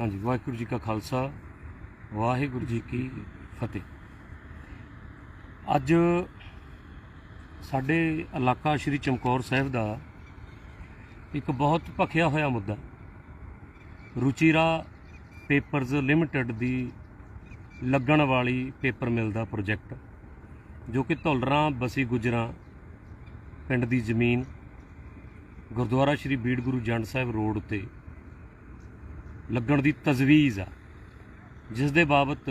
ਹਾਂਜੀ, ਵਾਹਿਗੁਰੂ ਜੀ ਕਾ ਖਾਲਸਾ, ਵਾਹਿਗੁਰੂ ਜੀ ਕੀ ਫਤਿਹ। ਅੱਜ ਸਾਡੇ ਇਲਾਕਾ ਸ਼੍ਰੀ ਚਮਕੌਰ ਸਾਹਿਬ ਦਾ ਇੱਕ ਬਹੁਤ ਭਖਿਆ ਹੋਇਆ ਮੁੱਦਾ, ਰੁਚੀਰਾ ਪੇਪਰਜ਼ ਲਿਮਟਿਡ ਦੀ ਲੱਗਣ ਵਾਲੀ ਪੇਪਰ ਮਿਲ ਦਾ ਪ੍ਰੋਜੈਕਟ, ਜੋ ਕਿ ਧੌਲਰਾਂ, ਬਸੀ ਗੁਜਰਾਂ, ਪਿੰਡ ਦੀ ਜ਼ਮੀਨ, ਗੁਰਦੁਆਰਾ ਸ਼੍ਰੀ ਬੀੜ ਗੁਰੂ ਜੰਡ ਸਾਹਿਬ ਰੋਡ ਉੱਤੇ ਲੱਗਣ ਦੀ ਤਜਵੀਜ਼ ਆ। ਜਿਸ ਦੇ ਬਾਬਤ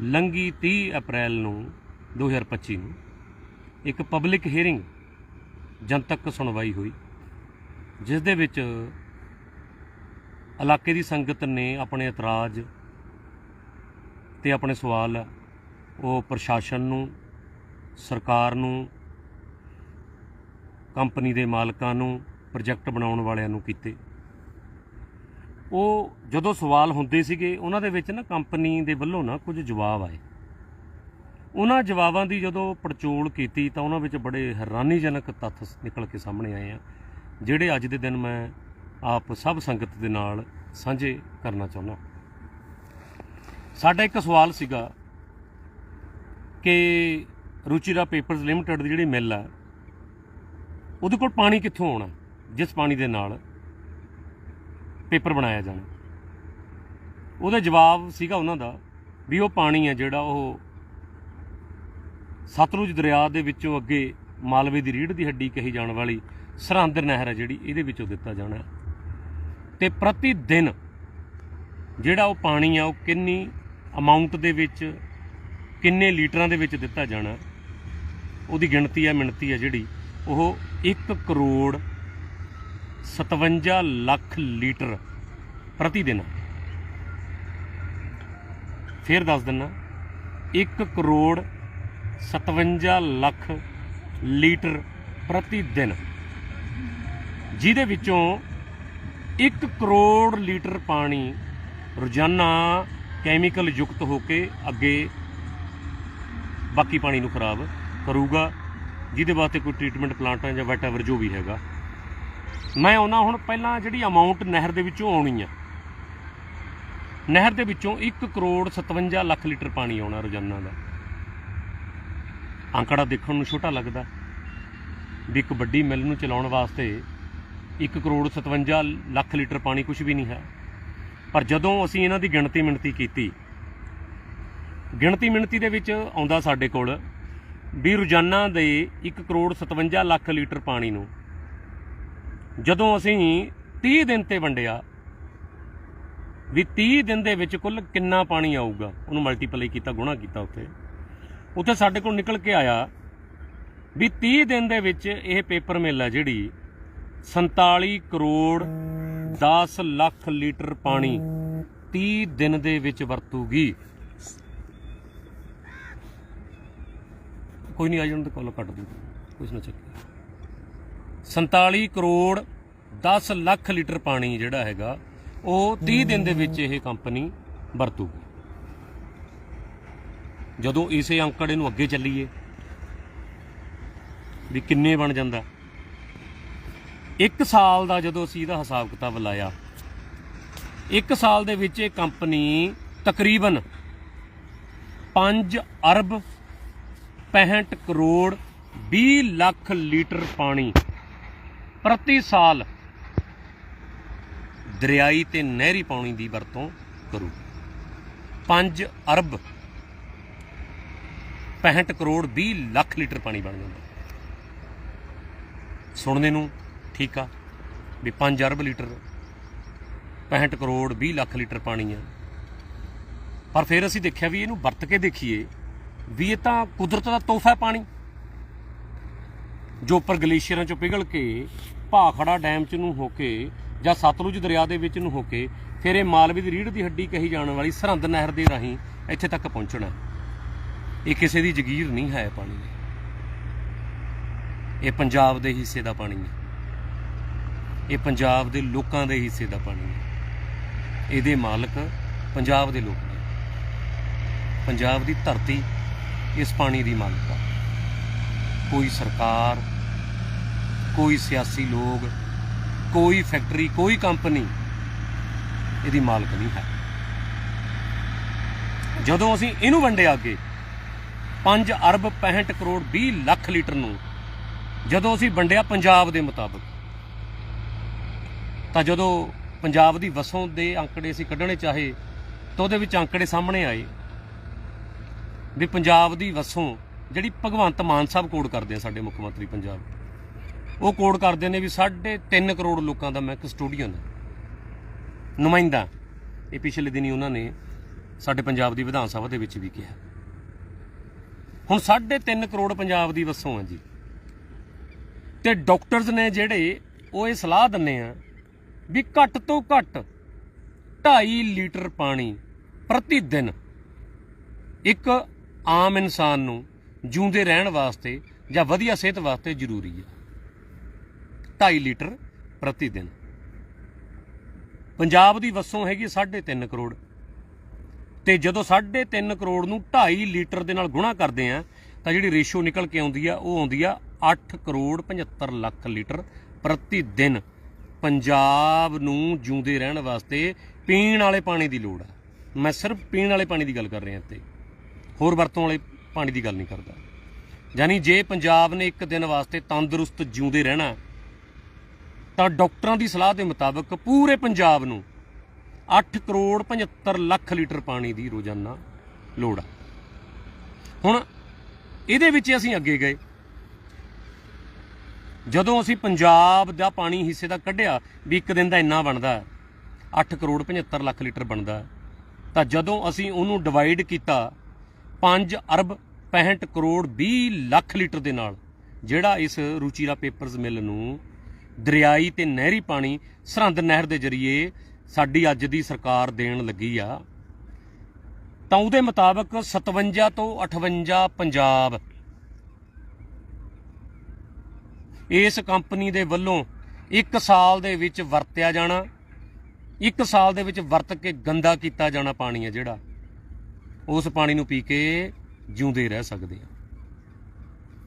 ਲੰਗੀ 30 ਅਪ੍ਰੈਲ ਨੂੰ 2025 ਨੂੰ ਇੱਕ ਪਬਲਿਕ ਹੀਅਰਿੰਗ ਜਨਤਕ ਸੁਣਵਾਈ ਹੋਈ, ਜਿਸ ਦੇ ਵਿੱਚ ਇਲਾਕੇ ਦੀ ਸੰਗਤ ਨੇ ਆਪਣੇ ਇਤਰਾਜ਼ ਤੇ ਆਪਣੇ ਸਵਾਲ ਉਹ ਪ੍ਰਸ਼ਾਸਨ ਨੂੰ, ਸਰਕਾਰ ਨੂੰ, ਕੰਪਨੀ ਦੇ ਮਾਲਕਾਂ ਨੂੰ, ਪ੍ਰੋਜੈਕਟ ਬਣਾਉਣ ਵਾਲਿਆਂ ਨੂੰ ਕੀਤੇ। ਉਹ ਜਦੋਂ ਸਵਾਲ ਹੁੰਦੇ ਸੀਗੇ, ਉਹਨਾਂ ਦੇ ਵਿੱਚ ਨਾ ਕੰਪਨੀ ਦੇ ਵੱਲੋਂ ਨਾ ਕੁਝ ਜਵਾਬ ਆਏ। ਉਹਨਾਂ ਜਵਾਬਾਂ ਦੀ ਜਦੋਂ ਪੜਚੋਲ ਕੀਤੀ, ਤਾਂ ਉਹਨਾਂ ਵਿੱਚ ਬੜੇ ਹੈਰਾਨੀਜਨਕ ਤੱਥ ਨਿਕਲ ਕੇ ਸਾਹਮਣੇ ਆਏ ਆ, ਜਿਹੜੇ ਅੱਜ ਦੇ ਦਿਨ ਮੈਂ ਆਪ ਸਭ ਸੰਗਤ ਦੇ ਨਾਲ ਸਾਂਝੇ ਕਰਨਾ ਚਾਹੁੰਦਾ ਸਾਡਾ ਇੱਕ ਸਵਾਲ ਸੀਗਾ ਕਿ ਰੁਚੀਰਾ ਪੇਪਰਜ਼ ਲਿਮਟਿਡ ਦੀ ਜਿਹੜੀ ਮਿੱਲ ਆ, ਉਹਦੇ ਕੋਲ ਪਾਣੀ ਕਿੱਥੋਂ ਆਉਣਾ, ਜਿਸ ਪਾਣੀ ਦੇ ਨਾਲ? ਪੇਪਰ ਬਣਾਇਆ ਜਾਣਾ ਉਹਦਾ ਜਵਾਬ ਸੀਗਾ ਉਹਨਾਂ ਦਾ ਵੀ ਉਹ ਪਾਣੀ ਹੈ ਜਿਹੜਾ ਉਹ ਸਤਲੁਜ ਦਰਿਆ ਦੇ ਵਿੱਚੋਂ ਅੱਗੇ ਮਾਲਵੇ ਦੀ ਰੀੜ ਦੀ ਹੱਡੀ ਕਹੀ ਜਾਣ ਵਾਲੀ ਸਰਹੰਦ ਨਹਿਰ ਹੈ ਜਿਹੜੀ ਇਹਦੇ ਵਿੱਚੋਂ ਦਿੱਤਾ ਜਾਣਾ ਹੈ। ਤੇ ਪ੍ਰਤੀ ਦਿਨ ਜਿਹੜਾ ਉਹ ਪਾਣੀ ਆ ਉਹ ਕਿੰਨੀ ਅਮਾਉਂਟ ਦੇ ਵਿੱਚ, ਕਿੰਨੇ ਲੀਟਰਾਂ ਦੇ ਵਿੱਚ ਦਿੱਤਾ ਜਾਣਾ ਉਹਦੀ ਗਿਣਤੀ ਹੈ, ਮਿਣਤੀ ਹੈ ਜਿਹੜੀ ਉਹ 1 ਕਰੋੜ 57 ਲੱਖ ਲੀਟਰ ਪ੍ਰਤੀ ਦਿਨ। ਫੇਰ ਦੱਸ ਦਿੰਨਾ 1 ਕਰੋੜ 57 ਲੱਖ ਲੀਟਰ ਪ੍ਰਤੀ ਦਿਨ। ਜਿਹਦੇ ਵਿੱਚੋਂ 1 ਕਰੋੜ ਲੀਟਰ ਪਾਣੀ ਰੋਜ਼ਾਨਾ ਕੈਮੀਕਲ ਯੁਕਤ ਹੋ ਕੇ ਅੱਗੇ ਬਾਕੀ ਪਾਣੀ ਨੂੰ ਖਰਾਬ ਕਰੂਗਾ, ਜਿਹਦੇ ਵਾਸਤੇ ਕੋਈ ਟ੍ਰੀਟਮੈਂਟ ਪਲਾਂਟ ਹੈ ਜਾਂ ਵਟਐਵਰ ਜੋ ਵੀ ਹੈਗਾ। ਮੈਂ ਉਹਨਾਂ ਹੁਣ ਪਹਿਲਾਂ ਜਿਹੜੀ ਅਮਾਉਂਟ ਨਹਿਰ ਦੇ ਵਿੱਚੋਂ ਆਉਣੀ ਆ। ਨਹਿਰ ਦੇ ਵਿੱਚੋਂ 1 ਕਰੋੜ 57 ਲੱਖ ਲੀਟਰ ਪਾਣੀ ਆਉਣਾ ਰੋਜ਼ਾਨਾ ਦਾ। ਅੰਕੜਾ ਦੇਖਣ ਨੂੰ ਛੋਟਾ ਲੱਗਦਾ। ਵੀ ਇੱਕ ਵੱਡੀ ਮਿੱਲ ਨੂੰ ਚਲਾਉਣ ਵਾਸਤੇ 1 ਕਰੋੜ 57 ਲੱਖ ਲੀਟਰ ਪਾਣੀ ਕੁਝ ਵੀ ਨਹੀਂ ਹੈ। ਪਰ ਜਦੋਂ ਅਸੀਂ ਇਹਨਾਂ ਦੀ ਗਿਣਤੀ ਮਿਣਤੀ ਕੀਤੀ, ਗਿਣਤੀ ਮਿਣਤੀ ਦੇ ਵਿੱਚ ਆਉਂਦਾ ਸਾਡੇ ਕੋਲ ਵੀ ਰੋਜ਼ਾਨਾ ਦੇ 1 ਕਰੋੜ 57 ਲੱਖ ਲੀਟਰ ਪਾਣੀ ਨੂੰ ਜਦੋਂ ਅਸੀਂ 30 ਦਿਨ ਤੇ ਵੰਡਿਆ, ਵੀ 30 ਦਿਨ ਦੇ ਵਿੱਚ ਕੁੱਲ ਕਿੰਨਾ ਪਾਣੀ ਆਊਗਾ? ਉਹਨੂੰ ਮਲਟੀਪਲਾਈ ਕੀਤਾ, ਗੁਣਾ ਕੀਤਾ ਉੱਥੇ। ਉੱਥੇ ਸਾਡੇ ਕੋਲ ਨਿਕਲ ਕੇ ਆਇਆ ਵੀ 30 ਦਿਨ ਦੇ ਵਿੱਚ ਇਹ ਪੇਪਰ ਮਿਲ ਹੈ ਜਿਹੜੀ 47 ਕਰੋੜ 10 ਲੱਖ ਲੀਟਰ ਪਾਣੀ 30 ਦਿਨ ਦੇ ਵਿੱਚ ਵਰਤੂਗੀ। ਕੋਈ ਨਹੀਂ, ਆ ਜਾਣ ਤੇ ਕਾਲ ਕੱਟ ਦੂ ਕੁਛ ਨਾ ਚੱਕਿਆ 47 ਕਰੋੜ 10 ਲੱਖ ਲੀਟਰ ਪਾਣੀ ਜਿਹੜਾ ਹੈਗਾ, ਉਹ 30 ਦਿਨ ਦੇ ਵਿੱਚ ਇਹ ਕੰਪਨੀ ਵਰਤੂਗੀ। ਜਦੋਂ ਇਸੇ ਅੰਕੜੇ ਨੂੰ ਅੱਗੇ ਚੱਲੀਏ, ਵੀ ਕਿੰਨੇ ਬਣ ਜਾਂਦਾ। ਇੱਕ ਸਾਲ ਦਾ ਜਦੋਂ ਅਸੀਂ ਇਹਦਾ ਹਿਸਾਬ ਕਿਤਾਬ ਲਾਇਆ, ਇੱਕ ਸਾਲ ਦੇ ਵਿੱਚ ਇਹ ਕੰਪਨੀ ਤਕਰੀਬਨ 5 ਅਰਬ 65 ਕਰੋੜ 20 ਲੱਖ ਲੀਟਰ ਪਾਣੀ ਪ੍ਰਤੀ ਸਾਲ ਦਰਿਆਈ ਤੇ ਨਹਿਰੀ ਪਾਣੀ ਦੀ ਵਰਤੋਂ ਕਰੂ। 5 ਅਰਬ 65 ਕਰੋੜ 20 ਲੱਖ ਲੀਟਰ ਪਾਣੀ ਬਣ ਜਾਂਦਾ ਸੁਣਨੇ ਨੂੰ ਠੀਕ ਆ ਵੀ 5 ਅਰਬ ਲੀਟਰ 65 ਕਰੋੜ 20 ਲੱਖ ਲੀਟਰ ਪਾਣੀ ਆ। ਪਰ ਫਿਰ ਅਸੀਂ ਦੇਖਿਆ ਵੀ ਇਹਨੂੰ ਵਰਤ ਕੇ ਦੇਖੀਏ, ਵੀ ਇਹ ਤਾਂ ਕੁਦਰਤ ਦਾ ਤੋਹਫਾ ਹੈ ਪਾਣੀ। ਜੋ ਉੱਪਰ ਗਲੇਸ਼ੀਅਰਾਂ ਚੋਂ ਪਿਘਲ ਕੇ ਭਾਖੜਾ ਡੈਮ ਚ ਨੂੰ ਹੋ ਕੇ ਜਾਂ ਸਤਲੁਜ ਦਰਿਆ ਦੇ ਵਿੱਚ ਨੂੰ ਹੋ ਕੇ ਫਿਰ ਇਹ ਮਾਲਵੇ ਦੀ ਰੀੜ ਦੀ ਹੱਡੀ ਕਹੀ ਜਾਣ ਵਾਲੀ ਸਰਹੰਦ ਨਹਿਰ ਦੇ ਰਾਹੀਂ ਇੱਥੇ ਤੱਕ ਪਹੁੰਚਣਾ ਇਹ ਕਿਸੇ ਦੀ ਜ਼ਗੀਰ ਨਹੀਂ ਹੈ ਪਾਣੀ ਇਹ ਪੰਜਾਬ ਦੇ ਹਿੱਸੇ ਦਾ ਪਾਣੀ ਹੈ। ਇਹ ਪੰਜਾਬ ਦੇ ਲੋਕਾਂ ਦੇ ਹਿੱਸੇ ਦਾ ਪਾਣੀ ਹੈ। ਇਹਦੇ ਮਾਲਕ ਪੰਜਾਬ ਦੇ ਲੋਕ ਨੇ। ਪੰਜਾਬ ਦੀ ਧਰਤੀ ਇਸ ਪਾਣੀ ਦੀ ਮਾਲਕ ਆ। ਕੋਈ ਸਰਕਾਰ ਕੋਈ ਸਿਆਸੀ ਲੋਕ, ਕੋਈ ਫੈਕਟਰੀ ਕੋਈ ਕੰਪਨੀ ਇਹਦੀ ਮਾਲਕ ਨਹੀਂ ਹੈ। ਜਦੋਂ ਅਸੀਂ ਇਹਨੂੰ ਵੰਡਿਆ ਅੱਗੇ 5 ਅਰਬ 65 ਕਰੋੜ 20 ਲੱਖ ਲੀਟਰ ਨੂੰ ਜਦੋਂ ਅਸੀਂ ਵੰਡਿਆ ਪੰਜਾਬ ਦੇ ਮੁਤਾਬਕ, ਤਾਂ ਜਦੋਂ ਪੰਜਾਬ ਦੀ ਵਸੋਂ ਦੇ ਅੰਕੜੇ ਅਸੀਂ ਕੱਢਣੇ ਚਾਹੇ, ਤਾਂ ਉਹਦੇ ਵਿੱਚ ਅੰਕੜੇ ਸਾਹਮਣੇ ਆਏ ਵੀ ਪੰਜਾਬ ਦੀ ਵਸੋਂ ਜਿਹੜੀ ਭਗਵੰਤ ਮਾਨ ਸਾਹਿਬ ਕੋਡ ਕਰਦੇ ਆ ਸਾਡੇ ਮੁੱਖ ਮੰਤਰੀ ਪੰਜਾਬ। ਉਹ ਕੋਡ ਕਰਦੇ ਨੇ ਵੀ 3.5 ਕਰੋੜ ਲੋਕਾਂ ਦਾ ਮੈਂ ਕਸਟੋਡੀਅਨ ਹਾਂ ਨੁਮਾਇੰਦਾ, ਇਹ ਪਿਛਲੇ ਦਿਨੀ ਉਹਨਾਂ ਨੇ ਸਾਡੇ ਪੰਜਾਬ ਦੀ ਵਿਧਾਨ ਸਭਾ ਦੇ ਵਿੱਚ ਵੀ ਕਿਹਾ। ਹੁਣ 3.5 ਕਰੋੜ ਪੰਜਾਬ ਦੀ ਵਸੋਂ ਆ ਜੀ। ਤੇ ਡਾਕਟਰਸ ਨੇ ਜਿਹੜੇ, ਉਹ ਇਹ ਸਲਾਹ ਦਿੰਨੇ ਆ ਵੀ ਘੱਟ ਤੋਂ ਘੱਟ 2.5 ਲੀਟਰ ਪਾਣੀ ਪ੍ਰਤੀ ਦਿਨ ਇੱਕ ਆਮ ਇਨਸਾਨ ਨੂੰ ਜਿਉਂਦੇ ਰਹਿਣ ਵਾਸਤੇ ਜਾਂ ਵਧੀਆ ਸਿਹਤ ਵਾਸਤੇ ਜ਼ਰੂਰੀ ਹੈ 2.5 ਲੀਟਰ ਪ੍ਰਤੀ ਦਿਨ। ਪੰਜਾਬ ਦੀ ਵਸੋਂ ਹੈਗੀ 3.5 ਕਰੋੜ। ਤੇ ਜਦੋਂ 3.5 ਕਰੋੜ ਨੂੰ 2.5 ਲੀਟਰ ਦੇ ਨਾਲ ਗੁਣਾ ਕਰਦੇ ਆ, ਤਾਂ ਜਿਹੜੀ ਰੇਸ਼ੋ ਨਿਕਲ ਕੇ ਆਉਂਦੀ ਆ, ਉਹ ਆਉਂਦੀ ਆ 8 ਕਰੋੜ 75 ਲੱਖ ਲੀਟਰ ਪ੍ਰਤੀ ਦਿਨ। ਪੰਜਾਬ ਨੂੰ ਜਿਉਂਦੇ ਰਹਿਣ ਵਾਸਤੇ ਪੀਣ ਵਾਲੇ ਪਾਣੀ ਦੀ ਲੋੜ ਆ। ਮੈਂ ਸਿਰਫ ਪੀਣ ਵਾਲੇ ਪਾਣੀ ਦੀ ਗੱਲ ਕਰ ਰਿਹਾ ਇੱਥੇ। ਹੋਰ ਵਰਤੋਂ ਵਾਲੇ ਪਾਣੀ ਦੀ ਗੱਲ ਨਹੀਂ ਕਰਦਾ। ਯਾਨੀ ਜੇ ਪੰਜਾਬ ਨੇ ਇੱਕ ਦਿਨ ਵਾਸਤੇ ਤੰਦਰੁਸਤ ਜਿਉਂਦੇ ਰਹਿਣਾ ਤਾਂ ਡਾਕਟਰਾਂ ਦੀ ਸਲਾਹ ਦੇ ਮੁਤਾਬਕ ਪੂਰੇ ਪੰਜਾਬ ਨੂੰ 8 ਕਰੋੜ 75 ਲੱਖ ਲੀਟਰ ਪਾਣੀ ਦੀ ਰੋਜ਼ਾਨਾ ਲੋੜ ਆ। ਹੁਣ ਇਹਦੇ ਵਿੱਚ ਅਸੀਂ ਅੱਗੇ ਗਏ। ਜਦੋਂ ਅਸੀਂ ਪੰਜਾਬ ਦਾ ਪਾਣੀ ਹਿੱਸੇ ਦਾ ਕੱਢਿਆ ਵੀ ਇੱਕ ਦਿਨ ਦਾ ਇੰਨਾ ਬਣਦਾ ਹੈ, 8 ਕਰੋੜ 75 ਲੱਖ ਲੀਟਰ ਬਣਦਾ ਤਾਂ ਜਦੋਂ ਅਸੀਂ ਉਹਨੂੰ ਡਿਵਾਈਡ ਕੀਤਾ 5 ਅਰਬ 65 ਕਰੋੜ 20 ਲੱਖ ਲੀਟਰ ਦੇ ਨਾਲ ਜਿਹੜਾ ਇਸ ਰੂਚੀਰਾ ਪੇਪਰਸ ਮਿਲ ਨੂੰ ਦਰਿਆਈ ਤੇ ਨਹਿਰੀ ਪਾਣੀ ਸਰਹੰਦ ਨਹਿਰ ਦੇ ਜ਼ਰੀਏ ਸਾਡੀ ਅੱਜ ਦੀ ਸਰਕਾਰ ਦੇਣ ਲੱਗੀ ਆ। ਤਾਂ ਉਹਦੇ ਮੁਤਾਬਕ 57 ਤੋਂ 58 ਪੰਜਾਬ ਇਸ ਕੰਪਨੀ ਦੇ ਵੱਲੋਂ 1 ਸਾਲ ਦੇ ਵਿੱਚ ਵਰਤਿਆ ਜਾਣਾ 1 ਸਾਲ ਦੇ ਵਿੱਚ ਵਰਤ ਕੇ ਗੰਦਾ ਕੀਤਾ ਜਾਣਾ ਪਾਣੀ ਹੈ ਜਿਹੜਾ। ਉਸ ਪਾਣੀ ਨੂੰ ਪੀ ਕੇ ਜਿਉਂਦੇ ਰਹਿ ਸਕਦੇ ਆ।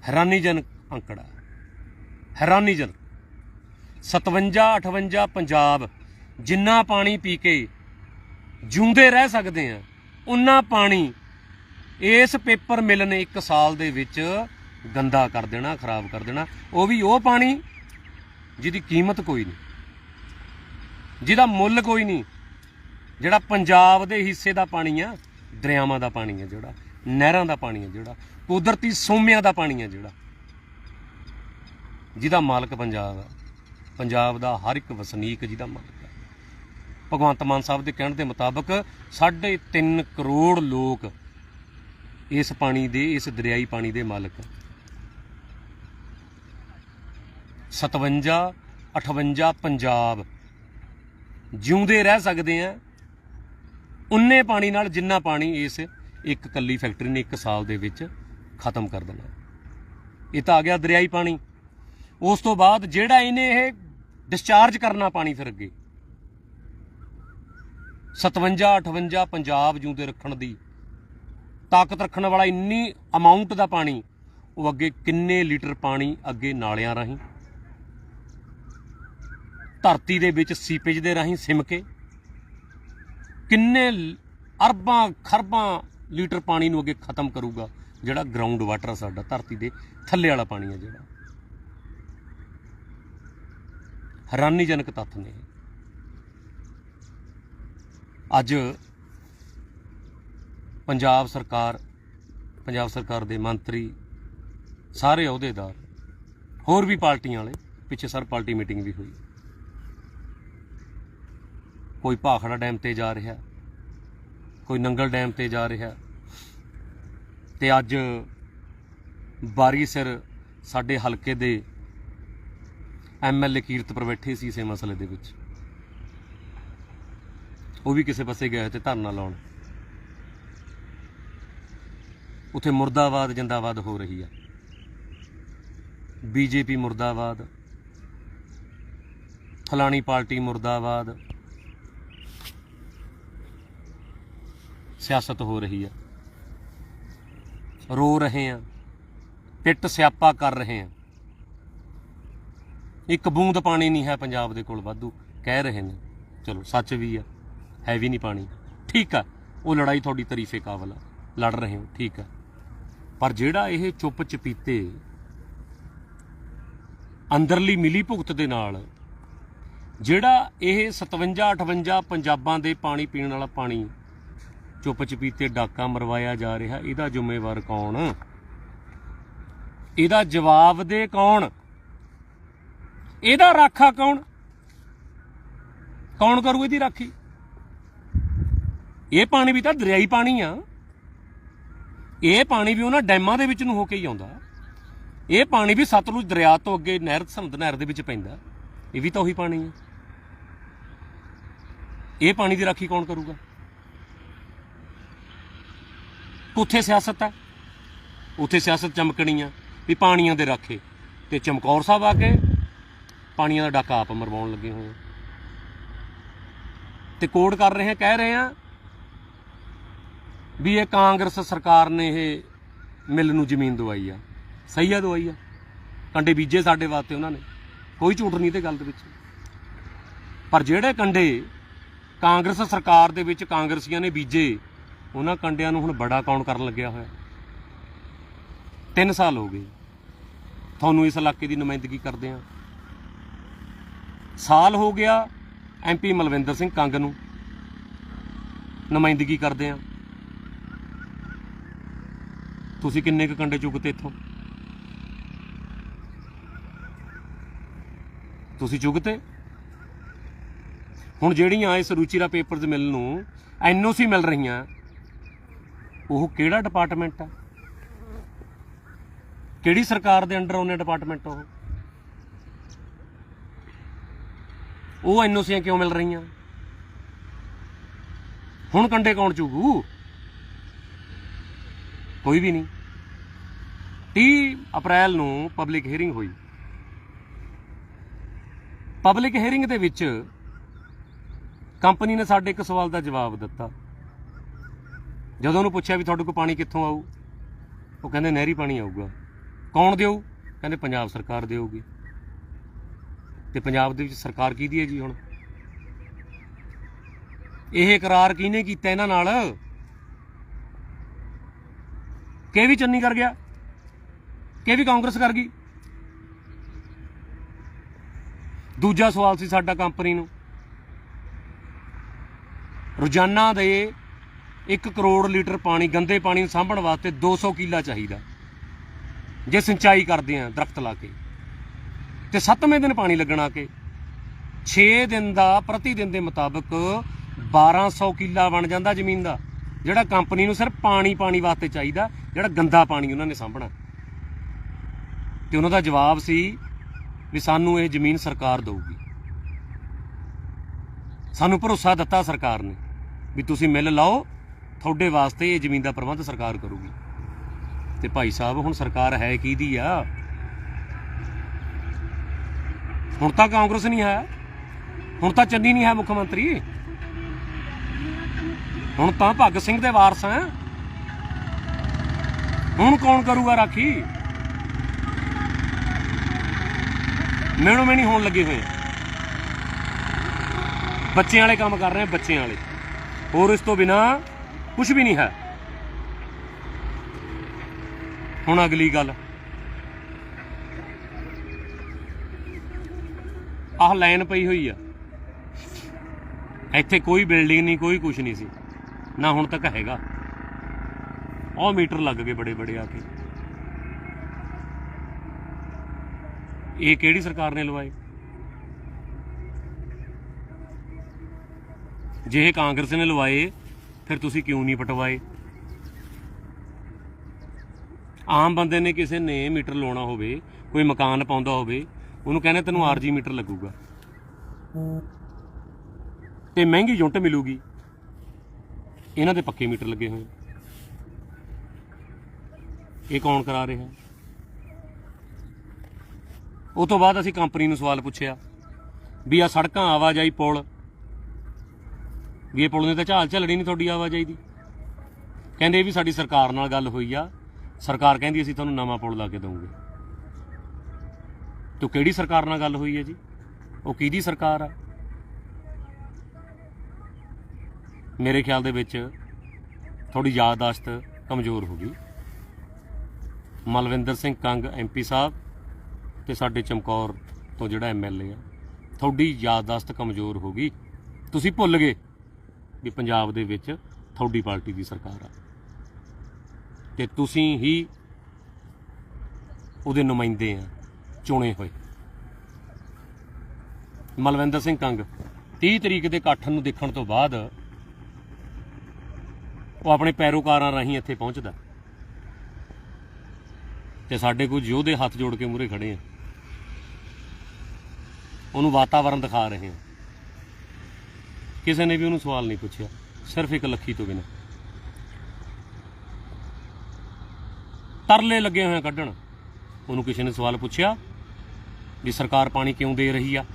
ਹੈਰਾਨੀਜਨਕ ਅੰਕੜਾ। ਹੈਰਾਨੀਜਨਕ। 57 58 ਪੰਜਾਬ, ਜਿੰਨਾ ਪਾਣੀ ਪੀ ਕੇ ਜਿਉਂਦੇ ਰਹਿ ਸਕਦੇ ਆ ਉਨਾ ਪਾਣੀ ਇਸ ਪੇਪਰ ਮਿਲ ਨੇ 1 ਸਾਲ ਦੇ ਵਿੱਚ ਗੰਦਾ ਕਰ ਦੇਣਾ, ਖਰਾਬ ਕਰ ਦੇਣਾ। ਉਹ ਵੀ ਉਹ ਪਾਣੀ ਜਿਹਦੀ ਕੀਮਤ ਕੋਈ ਨਹੀਂ। ਜਿਹਦਾ ਮੁੱਲ ਕੋਈ ਨਹੀਂ। ਜਿਹੜਾ ਪੰਜਾਬ ਦੇ ਹਿੱਸੇ ਦਾ ਪਾਣੀ ਆ, ਦਰਿਆਵਾਂ ਦਾ ਪਾਣੀ ਆ ਜਿਹੜਾ, ਨਹਿਰਾਂ ਦਾ ਪਾਣੀ ਆ ਜਿਹੜਾ, ਕੁਦਰਤੀ ਸੋਮਿਆਂ ਦਾ ਪਾਣੀ ਆ ਜਿਹੜਾ, ਜਿਹਦਾ ਮਾਲਕ ਪੰਜਾਬ ਆ। ਪੰਜਾਬ ਦਾ ਹਰ ਇੱਕ ਵਸਨੀਕ ਜਿਹਦਾ ਮਾਲਕ ਹੈ। ਭਗਵੰਤ ਮਾਨ ਸਾਹਿਬ ਦੇ ਕਹਿਣ ਦੇ ਮੁਤਾਬਕ 3.5 ਕਰੋੜ ਲੋਕ ਇਸ ਪਾਣੀ ਦੇ, ਇਸ ਦਰਿਆਈ ਪਾਣੀ ਦੇ ਮਾਲਕ ਆ 57 58 ਪੰਜਾਬ ਜਿਉਂਦੇ ਰਹਿ ਸਕਦੇ ਆ, ਉਨੇ ਪਾਣੀ ਨਾਲ ਜਿੰਨਾ ਪਾਣੀ ਇਸ ਇੱਕ ਕੱਲੀ ਫੈਕਟਰੀ ਨੇ ਇੱਕ ਸਾਲ ਦੇ ਵਿੱਚ ਖਤਮ ਕਰ ਦੇਣਾ। ਇਹ ਤਾਂ ਆ ਗਿਆ ਦਰਿਆਈ ਪਾਣੀ। ਉਸ ਤੋਂ ਬਾਅਦ ਜਿਹੜਾ ਇਹਨੇ ਇਹ ਡਿਸਚਾਰਜ ਕਰਨਾ ਪਾਣੀ ਫਿਰ ਅੱਗੇ। 57 58 ਪੰਜਾਬ ਜਿਉਂਦੇ ਰੱਖਣ ਦੀ ਤਾਕਤ ਰੱਖਣ ਵਾਲਾ ਇੰਨੀ ਅਮਾਉਂਟ ਦਾ ਪਾਣੀ, ਉਹ ਅੱਗੇ ਕਿੰਨੇ ਲੀਟਰ ਪਾਣੀ ਅੱਗੇ ਨਾਲਿਆਂ ਰਾਹੀਂ, ਧਰਤੀ ਦੇ ਵਿੱਚ ਸੀਪੇਜ ਦੇ ਰਾਹੀਂ ਸਿਮ ਕੇ, ਕਿੰਨੇ ਅਰਬਾਂ, ਖਰਬਾਂ ਲੀਟਰ ਪਾਣੀ ਨੂੰ ਅੱਗੇ ਖਤਮ ਕਰੂਗਾ ਜਿਹੜਾ ਗਰਾਊਂਡ ਵਾਟਰ ਸਾਡਾ, ਧਰਤੀ ਦੇ ਥੱਲੇ ਵਾਲਾ ਪਾਣੀ ਹੈ ਜਿਹੜਾ। ਹੈਰਾਨੀਜਨਕ ਤੱਥ ਨੇ। ਅੱਜ ਪੰਜਾਬ ਸਰਕਾਰ ਪੰਜਾਬ ਸਰਕਾਰ ਦੇ ਮੰਤਰੀ, ਸਾਰੇ ਅਹੁਦੇਦਾਰ, ਹੋਰ ਵੀ ਪਾਰਟੀਆਂ ਵਾਲੇ ਪਿੱਛੇ ਸਰ ਪਾਰਟੀ ਮੀਟਿੰਗ ਵੀ ਹੋਈ। ਕੋਈ ਭਾਖੜਾ ਡੈਮ ਤੇ ਜਾ ਰਿਹਾ, ਕੋਈ ਨੰਗਲ ਡੈਮ ਤੇ ਜਾ ਰਿਹਾ ਤੇ ਅੱਜ ਬਾਰੀ ਸਿਰ ਸਾਡੇ ਹਲਕੇ ਦੇ ਐਮਐਲਏ ਕੀਰਤਪੁਰ ਬੈਠੇ ਸੀ ਇਸੇ ਮਸਲੇ ਦੇ ਵਿੱਚ। ਉਹ ਵੀ ਕਿਸੇ ਪਾਸੇ ਗਏ ਤੇ ਧਰਨਾ ਲਾਉਣ। ਉਥੇ ਮੁਰਦਾਬਾਦ ਜਿੰਦਾਬਾਦ ਹੋ ਰਹੀ ਆ। ਬੀਜੇਪੀ ਮੁਰਦਾਬਾਦ, ਫਲਾਣੀ ਪਾਰਟੀ ਮੁਰਦਾਬਾਦ, ਸਿਆਸਤ ਹੋ ਰਹੀ ਆ। ਰੋ ਰਹੇ ਆ, ਪਿੱਟ ਸਿਆਪਾ ਕਰ ਰਹੇ ਆ। ਇੱਕ ਬੂੰਦ ਪਾਣੀ ਨਹੀਂ ਹੈ ਪੰਜਾਬ ਦੇ ਕੋਲ ਵਾਧੂ, ਕਹਿ ਰਹੇ ਨੇ। ਚਲੋ, ਸੱਚ ਵੀ ਆ, ਹੈ ਵੀ ਨਹੀਂ ਪਾਣੀ। ਠੀਕ ਆ, ਉਹ ਲੜਾਈ ਤੁਹਾਡੀ ਤਾਰੀਫੇ ਕਾਬਲ ਆ, ਲੜ ਰਹੇ ਹੋ, ਠੀਕ ਆ। ਪਰ ਜਿਹੜਾ ਇਹ ਚੁੱਪ ਚਪੀਤੇ ਅੰਦਰਲੀ ਮਿਲੀ ਭੁਗਤ ਦੇ ਨਾਲ, ਜਿਹੜਾ ਇਹ 57 58 ਪੰਜਾਬਾਂ ਦੇ ਪਾਣੀ ਪੀਣ ਵਾਲਾ ਪਾਣੀ ਚੁੱਪ ਚਪੀਤੇ ਡਾਕਾ ਮਰਵਾਇਆ ਜਾ ਰਿਹਾ, ਇਹਦਾ ਜ਼ਿੰਮੇਵਾਰ ਕੌਣ? ਇਹਦਾ ਜਵਾਬ ਦੇ ਕੌਣ? ਇਹਦਾ ਰਾਖਾ ਕੌਣ? ਕੌਣ ਕਰੂ ਇਹਦੀ ਰਾਖੀ? ਇਹ ਪਾਣੀ ਵੀ ਤਾਂ ਦਰਿਆਈ ਪਾਣੀ ਆ। ਇਹ ਪਾਣੀ ਵੀ ਉਹਨਾਂ ਡੈਮਾਂ ਦੇ ਵਿੱਚ ਨੂੰ ਹੋ ਕੇ ਹੀ ਆਉਂਦਾ। ਇਹ ਪਾਣੀ ਵੀ ਸਤਲੁਜ ਦਰਿਆ ਤੋਂ ਅੱਗੇ ਨਹਿਰ, ਸਮੁੰਦਰ ਨਹਿਰ ਦੇ ਵਿੱਚ ਪੈਂਦਾ। ਇਹ ਵੀ ਤਾਂ ਉਹੀ ਪਾਣੀ ਆ। ਇਹ ਪਾਣੀ ਦੀ ਰਾਖੀ ਕੌਣ ਕਰੂਗਾ? ਉੱਥੇ ਸਿਆਸਤ ਆ। ਉੱਥੇ ਸਿਆਸਤ ਚਮਕਣੀ ਆ ਵੀ ਪਾਣੀਆਂ ਦੇ ਰਾਖੇ। ਤੇ ਚਮਕੌਰ ਸਾਹਿਬ ਆ ਕੇ ਪਾਣੀਆਂ ਦਾ ਡਾਕਾ ਆਪ ਮਰਵਾਉਣ ਲੱਗੇ ਹੋਏ ਆ। ਤੇ ਕੋਡ ਕਰ ਰਹੇ ਆ, ਕਹਿ ਰਹੇ ਆ ਵੀ ਇਹ ਕਾਂਗਰਸ ਸਰਕਾਰ ਨੇ ਇਹ ਮਿਲ ਨੂੰ ਜ਼ਮੀਨ ਦਵਾਈ ਆ। ਸਹੀ ਆ ਦਵਾਈ ਆ। ਕੰਡੇ ਬੀਜੇ ਸਾਡੇ ਵਾਸਤੇ ਉਹਨਾਂ ਨੇ। ਕੋਈ ਝੂਠ ਨਹੀਂ ਤੇ ਗੱਲ ਦੇ ਵਿੱਚ। ਪਰ ਜਿਹੜੇ ਕੰਡੇ ਕਾਂਗਰਸ ਸਰਕਾਰ ਦੇ ਵਿੱਚ ਕਾਂਗਰਸੀਆਂ ਨੇ ਬੀਜੇ, ਉਹਨਾਂ ਕੰਡਿਆਂ ਨੂੰ ਹੁਣ ਬੜਾ ਕੌਣ ਕਰਨ ਲੱਗਿਆ ਹੋਇਆ। 3 ਸਾਲ ਹੋ ਗਏ। ਤੁਹਾਨੂੰ ਇਸ ਇਲਾਕੇ ਦੀ ਨੁਮਾਇੰਦਗੀ ਕਰਦੇ ਆ। ਸਾਲ ਹੋ ਗਿਆ ਐਮਪੀ ਮਲਵਿੰਦਰ ਸਿੰਘ ਕੰਗ ਨੂੰ ਨੁਮਾਇੰਦਗੀ ਕਰਦੇ ਆ। ਤੁਸੀਂ ਕਿੰਨੇ ਕੁ ਕੰਡੇ ਚੁਗਤੇ ਇੱਥੋਂ? ਤੁਸੀਂ ਚੁੱਕਤੇ? ਹੁਣ ਜਿਹੜੀਆਂ ਇਸ ਰੁਚੀਰਾ ਪੇਪਰਸ ਮਿਲ ਨੂੰ ਐਨਓਸੀ ਮਿਲ ਰਹੀਆਂ, ਉਹ ਕਿਹੜਾ ਡਿਪਾਰਟਮੈਂਟ ਆ? ਕਿਹੜੀ ਸਰਕਾਰ ਦੇ ਅੰਡਰ ਉਹਨੇ ਡਿਪਾਰਟਮੈਂਟ ਉਹ? ਉਹ ਐਨਓਸੀਆਂ ਕਿਉਂ ਮਿਲ ਰਹੀਆਂ? ਹੁਣ ਕੰਡੇ ਕੌਣ ਚੁਗੂ? ਕੋਈ ਵੀ ਨਹੀਂ। 30 ਅਪ੍ਰੈਲ ਨੂੰ ਪਬਲਿਕ ਹੀਅਰਿੰਗ ਹੋਈ। ਪਬਲਿਕ ਹੀਅਰਿੰਗ ਦੇ ਵਿੱਚ ਕੰਪਨੀ ਨੇ ਸਾਡੇ ਇੱਕ ਸਵਾਲ ਦਾ ਜਵਾਬ ਦਿੱਤਾ। ਜਦੋਂ ਉਹਨੂੰ ਪੁੱਛਿਆ ਵੀ ਤੁਹਾਡੇ ਕੋਲ ਪਾਣੀ ਕਿੱਥੋਂ ਆਊ, ਉਹ ਕਹਿੰਦੇ ਨਹਿਰੀ ਪਾਣੀ ਆਊਗਾ। ਕੌਣ ਦੇਊ ਕਹਿੰਦੇ ਪੰਜਾਬ ਸਰਕਾਰ ਦੇਊਗੀ ਤੇ ਪੰਜਾਬ ਦੇ ਵਿੱਚ ਸਰਕਾਰ ਕਿਹਦੀ ਹੈ ਜੀ ਹੁਣ? ਇਹ ਇਕਰਾਰ ਕਿਹਨੇ ਕੀਤਾ ਇਹਨਾਂ ਨਾਲ? ਕਿ ਵੀ ਚੰਨੀ ਕਰ ਗਿਆ? ਕਿ ਵੀ ਕਾਂਗਰਸ ਕਰ ਗਈ? ਦੂਜਾ ਸਵਾਲ ਸੀ ਸਾਡਾ ਕੰਪਨੀ ਨੂੰ। ਰੋਜ਼ਾਨਾ ਦੇ 1 ਕਰੋੜ ਲੀਟਰ ਪਾਣੀ, ਗੰਦੇ ਪਾਣੀ ਨੂੰ ਸਾਂਭਣ ਵਾਸਤੇ 200 ਕਿੱਲਾ ਚਾਹੀਦਾ। ਜੇ ਸਿੰਚਾਈ ਕਰਦੇ ਆ ਦਰਖਤ ਲਾ ਕੇ। ਤੇ 7ਵੇਂ ਦਿਨ ਪਾਣੀ ਲੱਗਣਾ ਕੇ। 6 ਦਿਨ ਦਾ ਪ੍ਰਤੀ ਦਿਨ ਦੇ ਮੁਤਾਬਕ 1200 ਕਿੱਲਾ ਬਣ ਜਾਂਦਾ ਜ਼ਮੀਨ ਦਾ, ਜਿਹੜਾ ਕੰਪਨੀ ਨੂੰ ਸਿਰਫ ਪਾਣੀ ਪਾਣੀ ਵਾਸਤੇ ਚਾਹੀਦਾ, ਜਿਹੜਾ ਗੰਦਾ ਪਾਣੀ ਉਹਨਾਂ ਨੇ ਸਾਂਭਣਾ। ਤੇ ਉਹਨਾਂ ਦਾ ਜਵਾਬ ਸੀ ਵੀ ਸਾਨੂੰ ਇਹ ਜ਼ਮੀਨ ਸਰਕਾਰ ਦਊਗੀ। ਸਾਨੂੰ ਭਰੋਸਾ ਦਿੱਤਾ ਸਰਕਾਰ ਨੇ ਵੀ ਤੁਸੀਂ ਮਿਲ ਲਾਓ, ਤੁਹਾਡੇ ਵਾਸਤੇ ਇਹ ਜ਼ਮੀਨ ਦਾ ਪ੍ਰਬੰਧ ਸਰਕਾਰ ਕਰੂਗੀ। ਤੇ ਭਾਈ ਸਾਹਿਬ, ਹੁਣ ਸਰਕਾਰ ਹੈ ਕਿਹਦੀ ਆ? ਹੁਣ ਤਾਂ ਕਾਂਗਰਸ ਨਹੀਂ ਹੈ। ਹੁਣ ਤਾਂ ਚੰਨੀ ਨਹੀਂ ਹੈ ਮੁੱਖ ਮੰਤਰੀ। ਹੁਣ ਤਾਂ ਭਗਤ ਸਿੰਘ ਦੇ ਵਾਰਸ ਆ ਹੁਣ ਕੌਣ ਕਰੂਗਾ ਰਾਖੀ? ਮੈਣੋ ਮੈਣੀ ਹੋਣ ਲੱਗੇ ਹੋਏ ਬੱਚਿਆਂ ਵਾਲੇ ਕੰਮ ਕਰ ਰਹੇ ਬੱਚਿਆਂ ਵਾਲੇ। ਹੋਰ ਇਸ ਤੋਂ ਬਿਨਾ ਕੁਝ ਵੀ ਨਹੀਂ ਹੈ। ਹੁਣ ਅਗਲੀ ਗੱਲ। ਆਹ ਲਾਈਨ ਪਈ ਹੋਈ ਆ। ਇੱਥੇ ਕੋਈ ਬਿਲਡਿੰਗ ਨਹੀਂ, ਕੋਈ ਕੁਝ ਨਹੀਂ ਸੀ। ਨਾ ਹੁਣ ਤੱਕ ਹੈਗਾ। ਉਹ ਮੀਟਰ ਲੱਗ ਗਏ ਬੜੇ ਬੜੇ ਆ ਕੇ। ਇਹ ਕਿਹੜੀ ਸਰਕਾਰ ਨੇ ਲਵਾਏ? ਜੇ ਇਹ ਕਾਂਗਰਸ ਨੇ ਲਵਾਏ, ਫਿਰ ਤੁਸੀਂ ਕਿਉਂ ਨਹੀਂ ਪਟਵਾਏ? ਆਮ ਬੰਦੇ ਨੇ ਕਿਸੇ ਨੇ ਮੀਟਰ ਲਾਉਣਾ ਹੋਵੇ, ਕੋਈ ਮਕਾਨ ਪਾਉਂਦਾ ਹੋਵੇ ਉਹਨੂੰ ਕਹਿੰਦੇ ਤੈਨੂੰ ਆਰਜੀ ਮੀਟਰ ਲੱਗੂਗਾ। ਤੇ ਮਹਿੰਗੀ ਯੂਨਿਟ ਮਿਲੂਗੀ। ਇਹਨਾਂ ਦੇ ਪੱਕੇ ਮੀਟਰ ਲੱਗੇ ਹੋਏ। ਇਹ ਕੌਣ ਕਰਾ ਰਿਹਾ? ਉਹ ਤੋਂ ਬਾਅਦ ਅਸੀਂ ਕੰਪਨੀ ਨੂੰ ਸਵਾਲ ਪੁੱਛਿਆ ਵੀ ਆ ਸੜਕਾਂ ਆਵਾਜਾਈ ਪੁਲ, ਵੀ ਇਹ ਪੁਲ ਨੇ ਤਾਂ ਝਾਲ ਝੱਲਣੀ ਨਹੀਂ ਤੁਹਾਡੀ ਆਵਾਜਾਈ ਦੀ। ਕਹਿੰਦੇ ਇਹ ਵੀ ਸਾਡੀ ਸਰਕਾਰ ਨਾਲ ਗੱਲ ਹੋਈ ਆ। ਸਰਕਾਰ ਕਹਿੰਦੀ ਅਸੀਂ ਤੁਹਾਨੂੰ ਨਵਾਂ ਪੁਲ ਲਾ ਕੇ ਦਵਾਂਗੇ ਤੋ ਕਿਹੜੀ ਸਰਕਾਰ ਨਾਲ ਗੱਲ ਹੋਈ ਹੈ ਜੀ? ਉਹ ਕਿਹਦੀ ਸਰਕਾਰ ਆ? ਮੇਰੇ ਖਿਆਲ ਦੇ ਵਿੱਚ ਥੋੜੀ ਯਾਦਦਾਸ਼ਤ ਕਮਜ਼ੋਰ ਹੋ ਗਈ। ਮਲਵਿੰਦਰ ਸਿੰਘ ਕੰਗ ਐਮਪੀ ਸਾਹਿਬ ਤੇ ਸਾਡੇ ਚਮਕੌਰ ਤੋਂ ਜਿਹੜਾ ਐਮਐਲਏ ਆ ਤੁਹਾਡੀ ਯਾਦਦਾਸ਼ਤ ਕਮਜ਼ੋਰ ਹੋ ਗਈ। ਤੁਸੀਂ ਭੁੱਲ ਗਏ ਵੀ ਪੰਜਾਬ ਦੇ ਵਿੱਚ ਤੁਹਾਡੀ ਪਾਰਟੀ ਦੀ ਸਰਕਾਰ ਆ। ਤੇ ਤੁਸੀਂ ਹੀ ਉਹਦੇ ਨੁਮਾਇੰਦੇ ਆ। ਚੁਣੇ ਹੋਏ। ਮਲਵਿੰਦਰ ਸਿੰਘ ਕੰਗ 30 ਤਰੀਕ ਦੇ ਇਕੱਠ ਨੂੰ ਦੇਖਣ ਤੋਂ ਬਾਅਦ ਉਹ ਆਪਣੇ ਪੈਰੋਕਾਰਾਂ ਰਾਹੀਂ ਇੱਥੇ ਪਹੁੰਚਦਾ। ਤੇ ਸਾਡੇ ਕੁਝ ਯੋਧੇ ਹੱਥ ਜੋੜ ਕੇ ਮੂਹਰੇ ਖੜੇ ਆ। ਉਹਨੂੰ ਵਾਤਾਵਰਣ ਦਿਖਾ ਰਹੇ ਆ। ਕਿਸੇ ਨੇ ਵੀ ਉਹਨੂੰ ਸਵਾਲ ਨਹੀਂ ਪੁੱਛਿਆ, ਸਿਰਫ ਇੱਕ ਲੱਖੀ ਤੋਂ ਬਿਨਾਂ। ਤਰਲੇ ਲੱਗੇ ਹੋਏ ਆ ਕੱਢਣ। ਉਹਨੂੰ ਕਿਸੇ ਨੇ ਸਵਾਲ ਪੁੱਛਿਆ ਵੀ ਸਰਕਾਰ ਪਾਣੀ ਕਿਉਂ ਦੇ ਰਹੀ ਆ?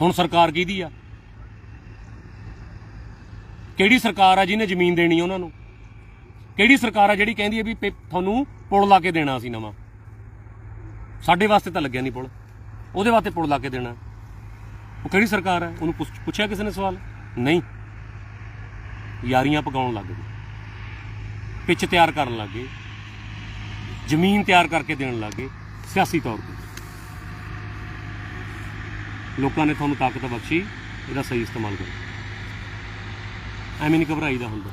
ਹੁਣ ਸਰਕਾਰ ਕਿਹਦੀ ਆ? ਕਿਹੜੀ ਸਰਕਾਰ ਆ ਜਿਹਨੇ ਜ਼ਮੀਨ ਦੇਣੀ ਉਹਨਾਂ ਨੂੰ? ਕਿਹੜੀ ਸਰਕਾਰ ਆ ਜਿਹੜੀ ਕਹਿੰਦੀ ਹੈ ਵੀ ਪੇ- ਤੁਹਾਨੂੰ ਪੁਲ ਲਾ ਕੇ ਦੇਣਾ ਸੀ ਨਵਾਂ? ਸਾਡੇ ਵਾਸਤੇ ਤਾਂ ਲੱਗਿਆ ਨਹੀਂ ਪੁਲ। ਉਹਦੇ ਵਾਸਤੇ ਪੁਲ ਲਾ ਕੇ ਦੇਣਾ। ਉਹ ਕਿਹੜੀ ਸਰਕਾਰ ਹੈ ਉਹਨੂੰ ਪੁੱਛ- ਪੁੱਛਿਆ ਕਿਸੇ ਨੇ ਸਵਾਲ? ਨਹੀਂ। ਯਾਰੀਆਂ ਪਕਾਉਣ ਲੱਗ ਗਏ। ਪਿੱਛ ਤਿਆਰ ਕਰਨ ਲੱਗ ਗਏ। ਜ਼ਮੀਨ ਤਿਆਰ ਕਰਕੇ ਦੇਣ ਲੱਗ ਗਏ। ਸਿਆਸੀ ਤੌਰ ਤੇ। ਲੋਕਾਂ ਨੇ ਤੁਹਾਨੂੰ ਤਾਕਤ ਬਖਸ਼ੀ, ਇਹਦਾ ਸਹੀ ਇਸਤੇਮਾਲ ਕਰੋ। ਐਵੇਂ ਨਹੀਂ ਘਬਰਾਈ ਦਾ ਹੁੰਦਾ,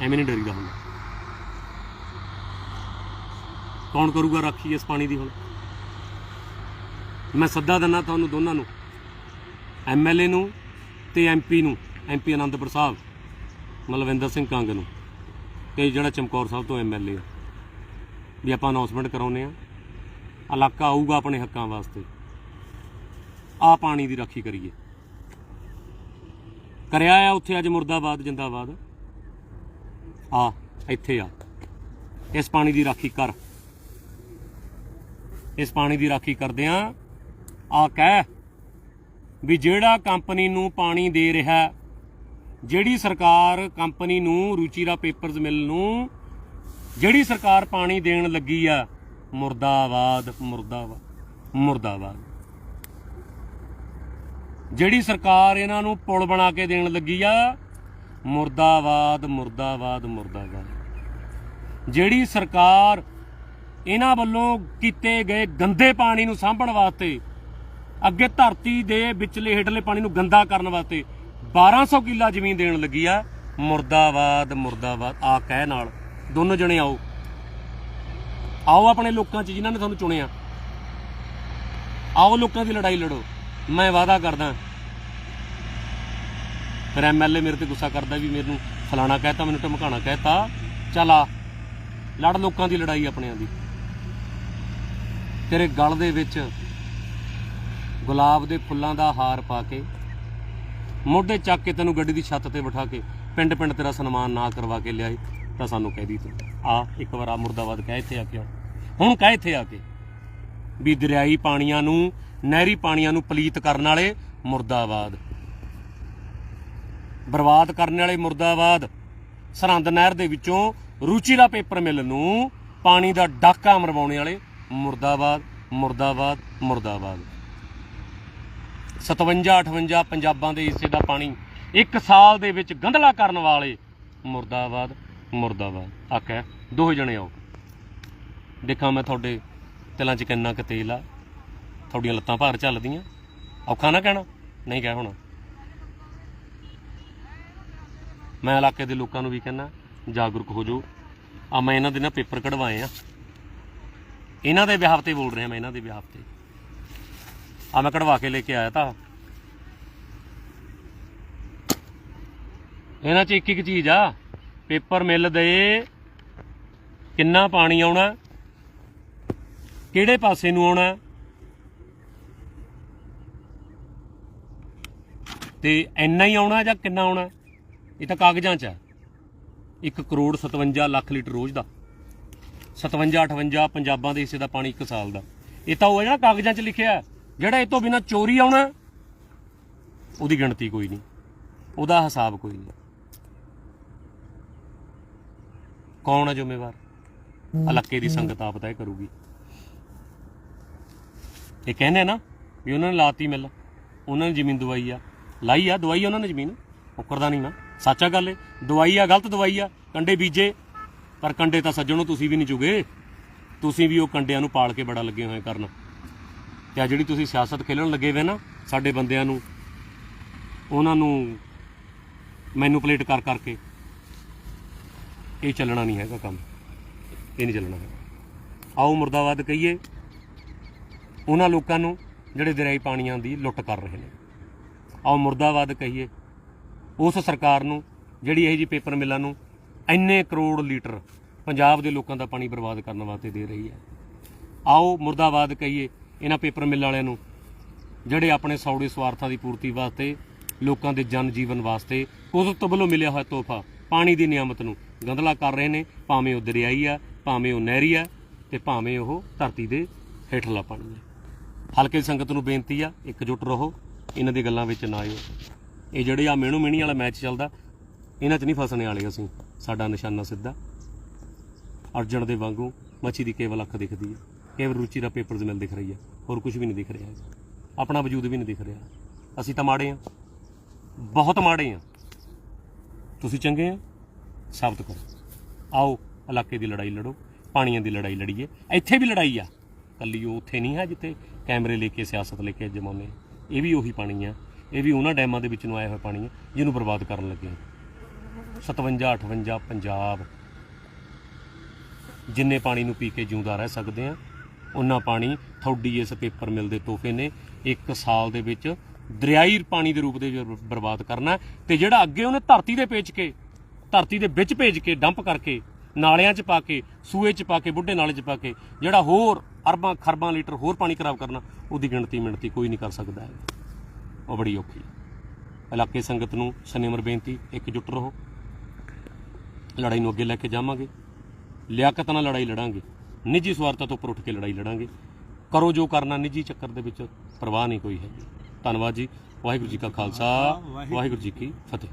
ਐਵੇਂ ਨਹੀਂ ਡਰੀਦਾ ਹੁੰਦਾ। ਕੌਣ ਕਰੂਗਾ ਰਾਖੀ ਇਸ ਪਾਣੀ ਦੀ ਹੁਣ? ਮੈਂ ਸੱਦਾ ਦਿੰਦਾ ਤੁਹਾਨੂੰ ਦੋਨਾਂ ਨੂੰ ਐਮਐਲਏ ਨੂੰ ਤੇ ਐਮਪੀ ਨੂੰ ਐਮਪੀ ਆਨੰਦਪੁਰ ਸਾਹਿਬ, ਮਲਵਿੰਦਰ ਸਿੰਘ ਕੰਗ ਨੂੰ ਤੇ ਜਿਹੜਾ ਚਮਕੌਰ ਸਾਹਿਬ ਤੋਂ ਐਮਐਲਏ ਆ। ਵੀ ਆਪਾਂ ਅਨਾਉਂਸਮੈਂਟ ਕਰਾਉਨੇ ਆ ਇਲਾਕਾ ਆਊਗਾ ਆਪਣੇ ਹੱਕਾਂ ਵਾਸਤੇ। ਆ ਪਾਣੀ ਦੀ ਰਾਖੀ ਕਰੀਏ। ਕਰਿਆ ਆ ਉੱਥੇ ਅੱਜ ਮੁਰਦਾਬਾਦ, ਜਿੰਦਾਬਾਦ। ਆ, ਇੱਥੇ ਆ। ਇਸ ਪਾਣੀ ਦੀ ਰਾਖੀ ਕਰ। ਇਸ ਪਾਣੀ ਦੀ ਰਾਖੀ ਕਰਦੇ ਆ। ਆ ਕਹਿ ਵੀ ਜਿਹੜਾ ਕੰਪਨੀ ਨੂੰ ਪਾਣੀ ਦੇ ਰਿਹਾ, ਜਿਹੜੀ ਸਰਕਾਰ ਕੰਪਨੀ ਨੂੰ ਰੁਚੀਰਾ ਪੇਪਰਸ ਮਿਲ ਨੂੰ, ਜਿਹੜੀ ਸਰਕਾਰ ਪਾਣੀ ਦੇਣ ਲੱਗੀ ਆ, ਮੁਰਦਾਬਾਦ ਮੁਰਦਾਬਾਦ ਮੁਰਦਾਬਾਦ। ਜਿਹੜੀ ਸਰਕਾਰ ਇਹਨਾਂ ਨੂੰ ਪੁਲ ਬਣਾ ਕੇ ਦੇਣ ਲੱਗੀ ਆ, ਮੁਰਦਾਬਾਦ ਮੁਰਦਾਬਾਦ ਮੁਰਦਾਬਾਦ। ਜਿਹੜੀ ਸਰਕਾਰ ਇਹਨਾਂ ਵੱਲੋਂ ਕੀਤੇ ਗਏ ਗੰਦੇ ਪਾਣੀ ਨੂੰ ਸਾਂਭਣ ਵਾਸਤੇ, ਅੱਗੇ ਧਰਤੀ ਦੇ ਵਿਚਲੇ ਹੇਠਲੇ ਪਾਣੀ ਨੂੰ ਗੰਦਾ ਕਰਨ ਵਾਸਤੇ 1200 ਕਿੱਲਾ ਜ਼ਮੀਨ ਦੇਣ ਲੱਗੀ ਆ, ਮੁਰਦਾਬਾਦ ਮੁਰਦਾਬਾਦ। ਆ ਕਹਿ ਨਾਲ, ਦੋਨੋਂ ਜਣੇ ਆਓ। ਆਓ ਆਪਣੇ ਲੋਕਾਂ 'ਚ ਜਿਨ੍ਹਾਂ ਨੇ ਤੁਹਾਨੂੰ ਚੁਣਿਆ। ਆਓ ਲੋਕਾਂ ਦੀ ਲੜਾਈ ਲੜੋ। ਮੈਂ ਵਾਅਦਾ ਕਰਦਾ। ਫਿਰ ਐਮਐਲਏ ਮੇਰੇ ਤੇ ਗੁੱਸਾ ਕਰਦਾ ਵੀ ਮੈਨੂੰ ਫਲਾਣਾ ਕਹਿਤਾ, ਮੈਨੂੰ ਧਮਕਾਣਾ ਕਹਿਤਾ। ਚੱਲ ਲੜ ਲੋਕਾਂ ਦੀ ਲੜਾਈ ਆਪਣਿਆਂ ਦੀ। ਤੇਰੇ ਗਲ ਦੇ ਵਿੱਚ ਗੁਲਾਬ ਦੇ ਫੁੱਲਾਂ ਦਾ ਹਾਰ ਪਾ ਕੇ, ਮੋਢੇ ਚੱਕ ਕੇ ਤੈਨੂੰ ਗੱਡੀ ਦੀ ਛੱਤ ਤੇ ਬਿਠਾ ਕੇ ਪਿੰਡ ਪਿੰਡ ਤੇਰਾ ਸਨਮਾਨ ਨਾ ਕਰਵਾ ਕੇ ਲਿਆਏ, ਤਾਂ ਸਾਨੂੰ ਕਹਿ ਦੀ ਤੂੰ। ਆ, ਇੱਕ ਵਾਰ ਆ ਮੁਰਦਾਬਾਦ ਕਹਿ ਇੱਥੇ ਆ ਕੇ ਹੁਣ। ਹੁਣ ਕਹਿ ਇੱਥੇ ਆ ਕੇ ਵੀ ਦਰਿਆਈ ਪਾਣੀਆਂ ਨੂੰ ਨਹਿਰੀ ਪਾਣੀਆਂ ਨੂੰ ਪਲੀਤ ਕਰਨ ਵਾਲੇ ਮੁਰਦਾਬਾਦ। ਬਰਬਾਦ ਕਰਨ ਵਾਲੇ ਮੁਰਦਾਬਾਦ। ਸਰਹੰਦ ਨਹਿਰ ਦੇ ਵਿੱਚੋਂ ਰੂਚੀਲਾ ਪੇਪਰ ਮਿਲ ਨੂੰ ਪਾਣੀ ਦਾ ਡਾਕਾ ਮਰਵਾਉਣ ਵਾਲੇ ਮੁਰਦਾਬਾਦ ਮੁਰਦਾਬਾਦ ਮੁਰਦਾਬਾਦ। 57 58 ਪੰਜਾਬਾਂ ਦੇ ਹਿੱਸੇ ਦਾ ਪਾਣੀ ਇੱਕ ਸਾਲ ਦੇ ਵਿੱਚ ਗੰਧਲਾ ਕਰਨ ਵਾਲੇ ਮੁਰਦਾਬਾਦ ਮੁਰਦਾਬਾਦ। ਆਖਿਆ, ਦੋਹੇ ਜਣੇ ਆਓ। ਦੇਖਾਂ ਮੈਂ ਤੁਹਾਡੇ ਤਿਲਾਂ 'ਚ ਕਿੰਨਾ ਕੁ ਤੇਲ ਆ। ਤੁਹਾਡੀਆਂ ਲੱਤਾਂ ਭਾਰ ਚੱਲਦੀਆਂ। ਔਖਾ ਨਾ ਕਹਿਣਾ? ਨਹੀਂ ਕਹਿ ਹੋਣਾ। ਮੈਂ ਇਲਾਕੇ ਦੇ ਲੋਕਾਂ ਨੂੰ ਵੀ ਕਹਿੰਦਾ, ਜਾਗਰੂਕ ਹੋ ਜਾਓ। ਆ ਮੈਂ ਇਹਨਾਂ ਦੇ ਨਾ ਪੇਪਰ ਕਢਵਾਏ ਆ। ਇਹਨਾਂ ਦੇ ਵਿਆਹ ਤੇ ਬੋਲ ਰਿਹਾ ਮੈਂ, ਇਹਨਾਂ ਦੇ ਵਿਆਹ ਤੇ। ਆ ਮੈਂ ਕਢਵਾ ਕੇ ਲੈ ਕੇ ਆਇਆ ਤਾਂ। ਇਹਨਾਂ 'ਚ ਇੱਕ ਇੱਕ ਚੀਜ਼ ਆ। ਪੇਪਰ ਮਿਲ ਦੇ। ਕਿੰਨਾ ਪਾਣੀ ਆਉਣਾ? ਕਿਹੜੇ ਪਾਸੇ ਨੂੰ ਆਉਣਾ? ਤੇ ਇੰਨਾ ਹੀ ਆਉਣਾ ਜਾਂ ਕਿੰਨਾ ਆਉਣਾ? ਇਹ ਤਾਂ ਕਾਗਜ਼ਾਂ 'ਚ ਹੈ 1 ਕਰੋੜ 57 ਲੱਖ ਲੀਟਰ ਰੋਜ਼ ਦਾ। 57 58 ਪੰਜਾਬਾਂ ਦੇ ਹਿੱਸੇ ਦਾ ਪਾਣੀ ਇੱਕ ਸਾਲ ਦਾ। ਇਹ ਤਾਂ ਉਹ ਹੈ ਜਿਹੜਾ ਕਾਗਜ਼ਾਂ 'ਚ ਲਿਖਿਆ ਜਿਹੜਾ ਇਹ ਤੋਂ ਬਿਨਾ ਚੋਰੀ ਆਉਣਾ, ਉਹਦੀ ਗਿਣਤੀ ਕੋਈ ਨਹੀਂ। ਉਹਦਾ ਹਿਸਾਬ ਕੋਈ ਨਹੀਂ। ਕੌਣ ਹੈ ਜ਼ਿੰਮੇਵਾਰ? ਇਲਾਕੇ ਦੀ ਸੰਗਤ ਆਪ ਤੈਅ ਕਰੂਗੀ। ਇਹ ਕਹਿੰਦੇ ਨਾ ਵੀ ਉਹਨਾਂ ਨੇ ਲਾਤੀ ਮਿਲ, ਉਹਨਾਂ ਨੇ ਜ਼ਮੀਨ ਦਵਾਈ ਆ। ਲਾਈ ਆ, ਦਵਾਈ ਉਹਨਾਂ ਨੇ ਜ਼ਮੀਨ। ਉੱਕਰਦਾ ਨਹੀਂ ਮੈਂ। ਸੱਚਾ ਗੱਲ ਏ ਦਵਾਈ ਆ, ਗਲਤ ਦਵਾਈ ਆ। ਕੰਡੇ ਬੀਜੇ। ਪਰ ਕੰਡੇ ਤਾਂ ਸੱਜਣੋ ਤੁਸੀਂ ਵੀ ਨਹੀਂ ਚੁਗੇ। ਤੁਸੀਂ ਵੀ ਉਹ ਕੰਡਿਆਂ ਨੂੰ ਪਾਲ ਕੇ ਬੜਾ ਲੱਗੇ ਹੋਏ ਕਰਨ। ਤੇ ਆ ਜਿਹੜੀ ਤੁਸੀਂ ਸਿਆਸਤ ਖੇਲਣ ਲੱਗੇ ਵੇ ਨਾ, ਸਾਡੇ ਬੰਦਿਆਂ ਨੂੰ, ਉਹਨਾਂ ਨੂੰ ਮੈਨੂਪਲੇਟ ਕਰ ਕਰਕੇ, ਇਹ ਚੱਲਣਾ ਨਹੀਂ ਹੈਗਾ ਕੰਮ। ਇਹ ਨਹੀਂ ਚੱਲਣਾ ਹੈਗਾ। ਆਓ ਮੁਰਦਾਬਾਦ ਕਹੀਏ, ਉਹਨਾਂ ਲੋਕਾਂ ਨੂੰ ਜਿਹੜੇ ਦਰਿਆਈ ਪਾਣੀਆਂ ਦੀ ਲੁੱਟ ਕਰ ਰਹੇ ਨੇ। ਆਓ ਮੁਰਦਾਬਾਦ ਕਹੀਏ। ਉਸ ਸਰਕਾਰ ਨੂੰ, ਜਿਹੜੀ ਇਹ ਜੀ ਪੇਪਰ ਮਿਲਾਂ ਨੂੰ ਇੰਨੇ ਕਰੋੜ ਲੀਟਰ ਪੰਜਾਬ ਦੇ ਲੋਕਾਂ ਦਾ ਪਾਣੀ ਬਰਬਾਦ ਕਰਨ ਵਾਸਤੇ ਦੇ ਰਹੀ ਹੈ। ਆਓ ਮੁਰਦਾਬਾਦ ਕਹੀਏ ਇਹਨਾਂ ਪੇਪਰ ਮਿਲ ਵਾਲਿਆਂ ਨੂੰ, ਜਿਹੜੇ ਆਪਣੇ ਸੌੜੇ ਸਵਾਰਥਾਂ ਦੀ ਪੂਰਤੀ ਵਾਸਤੇ, ਲੋਕਾਂ ਦੇ ਜਨ ਜੀਵਨ ਵਾਸਤੇ ਕੁਦਰਤ ਵੱਲੋਂ ਮਿਲਿਆ ਹੋਇਆ ਤੋਹਫਾ ਪਾਣੀ ਦੀ ਨਿਆਮਤ ਨੂੰ ਗੰਦਲਾ ਕਰ ਰਹੇ ਨੇ, ਭਾਵੇਂ ਉਹ ਦਰਿਆਈ ਆ, ਭਾਵੇਂ ਉਹ ਨਹਿਰੀ ਆ ਤੇ ਭਾਵੇਂ ਉਹ ਧਰਤੀ ਦੇ ਹੇਠਲਾ ਪਾਣੀ ਹੈ ਹਲਕੇ ਸੰਗਤ ਨੂੰ ਬੇਨਤੀ ਆ, ਇਕਜੁੱਟ ਰਹੋ। ਇਹਨਾਂ ਦੀ ਗੱਲਾਂ ਵਿੱਚ ਨਾ ਆਇਓ। ਇਹ ਜਿਹੜੇ ਆ ਮੇਣੂ ਮੇਣੀ ਵਾਲਾ ਮੈਚ ਚੱਲਦਾ, ਇਹਨਾਂ 'ਚ ਨਹੀਂ ਫਸਣੇ ਵਾਲੇ ਅਸੀਂ। ਸਾਡਾ ਨਿਸ਼ਾਨਾ ਸਿੱਧਾ। ਅਰਜਨ ਦੇ ਵਾਂਗੂ ਮੱਛੀ ਦੀ ਕੇਵਲ ਅੱਖ ਦਿਖਦੀ ਹੈ ਕੇਵਲ ਰੁਚੀ ਦਾ ਪੇਪਰਸ ਮਿਲ ਦਿਖ ਰਹੀ ਹੈ ਹੋਰ ਕੁਝ ਵੀ ਨਹੀਂ ਦਿਖ ਰਿਹਾ। ਆਪਣਾ ਵਜੂਦ ਵੀ ਨਹੀਂ ਦਿਖ ਰਿਹਾ। ਅਸੀਂ ਤਾਂ ਮਾੜੇ ਆ। ਬਹੁਤ ਮਾੜੇ ਆ। ਤੁਸੀਂ ਚੰਗੇ ਆ। ਸਾਬਤ ਕਰੋ। ਆਓ, ਇਲਾਕੇ ਦੀ ਲੜਾਈ ਲੜੋ। ਪਾਣੀਆਂ ਦੀ ਲੜਾਈ ਲੜੀਏ। ਇੱਥੇ ਵੀ ਲੜਾਈ ਆ। ਕੱਲੀ ਉਹ ਉੱਥੇ ਨਹੀਂ ਹੈ ਜਿੱਥੇ ਕੈਮਰੇ ਲੈ ਕੇ, ਸਿਆਸਤ ਲੈ ਕੇ ਜਮਾਉਂਦੇ ਆ। ਇਹ ਵੀ ਉਹੀ ਪਾਣੀ ਆ। ਇਹ ਵੀ ਉਹਨਾਂ ਡੈਮਾਂ ਦੇ ਵਿੱਚ ਨੂੰ ਆਇਆ ਹੋਇਆ ਪਾਣੀ ਆ, ਜਿਹਨੂੰ ਬਰਬਾਦ ਕਰਨ ਲੱਗੇ ਆ। 57 58 ਪੰਜਾਬ। ਜਿੰਨੇ ਪਾਣੀ ਨੂੰ ਪੀ ਕੇ ਜਿਉਂਦਾ ਰਹਿ ਸਕਦੇ ਆ, ਉਹਨਾਂ ਪਾਣੀ ਥੌਡੀ ਇਸ ਪੇਪਰ ਮਿਲ ਦੇ ਤੋਹਫੇ ਨੇ। ਇੱਕ ਸਾਲ ਦੇ ਵਿੱਚ ਦਰਿਆਈ ਪਾਣੀ ਦੇ ਰੂਪ ਦੇ ਬਰਬਾਦ ਕਰਨਾ ਤੇ ਜਿਹੜਾ ਅੱਗੇ ਉਹਨੇ ਧਰਤੀ ਦੇ ਪੇਚ ਕੇ, ਧਰਤੀ ਦੇ ਵਿੱਚ ਭੇਜ ਕੇ, ਡੰਪ ਕਰਕੇ, ਨਾਲਿਆਂ 'ਚ ਪਾ ਕੇ, ਸੂਏ 'ਚ ਪਾ ਕੇ, ਬੁੱਢੇ ਨਾਲੇ 'ਚ ਪਾ ਕੇ, ਜਿਹੜਾ ਹੋਰ ਅਰਬਾਂ ਖਰਬਾਂ ਲੀਟਰ ਹੋਰ ਪਾਣੀ ਖਰਾਬ ਕਰਨਾ ਉਹਦੀ ਗਿਣਤੀ ਮਿਣਤੀ ਕੋਈ ਨਹੀਂ ਕਰ ਸਕਦਾ ਹੈ ਉਹ ਬੜੀ ਔਖੀ ਹੈ। ਇਲਾਕੇ ਸੰਗਤ ਨੂੰ ਸਨੇਮਰ ਬੇਨਤੀ ਇਕਜੁੱਟ ਰਹੋ। ਲੜਾਈ ਨੂੰ ਅੱਗੇ ਲੈ ਕੇ ਜਾਵਾਂਗੇ। ਲਿਆਕਤ ਨਾਲ ਲੜਾਈ ਲੜਾਂਗੇ। ਨਿੱਜੀ ਸਵਾਰਥਾਂ ਤੋਂ ਉੱਪਰ ਉੱਠ ਕੇ ਲੜਾਈ ਲੜਾਂਗੇ। ਕਰੋ ਜੋ ਕਰਨਾ ਨਿੱਜੀ ਚੱਕਰ ਦੇ ਵਿੱਚ ਪਰਵਾਹ ਨਹੀਂ ਕੋਈ ਹੈ ਧੰਨਵਾਦ ਜੀ। ਵਾਹਿਗੁਰੂ ਜੀ ਕਾ ਖਾਲਸਾ ਵਾਹਿਗੁਰੂ ਜੀ ਕੀ ਫਤਿਹ।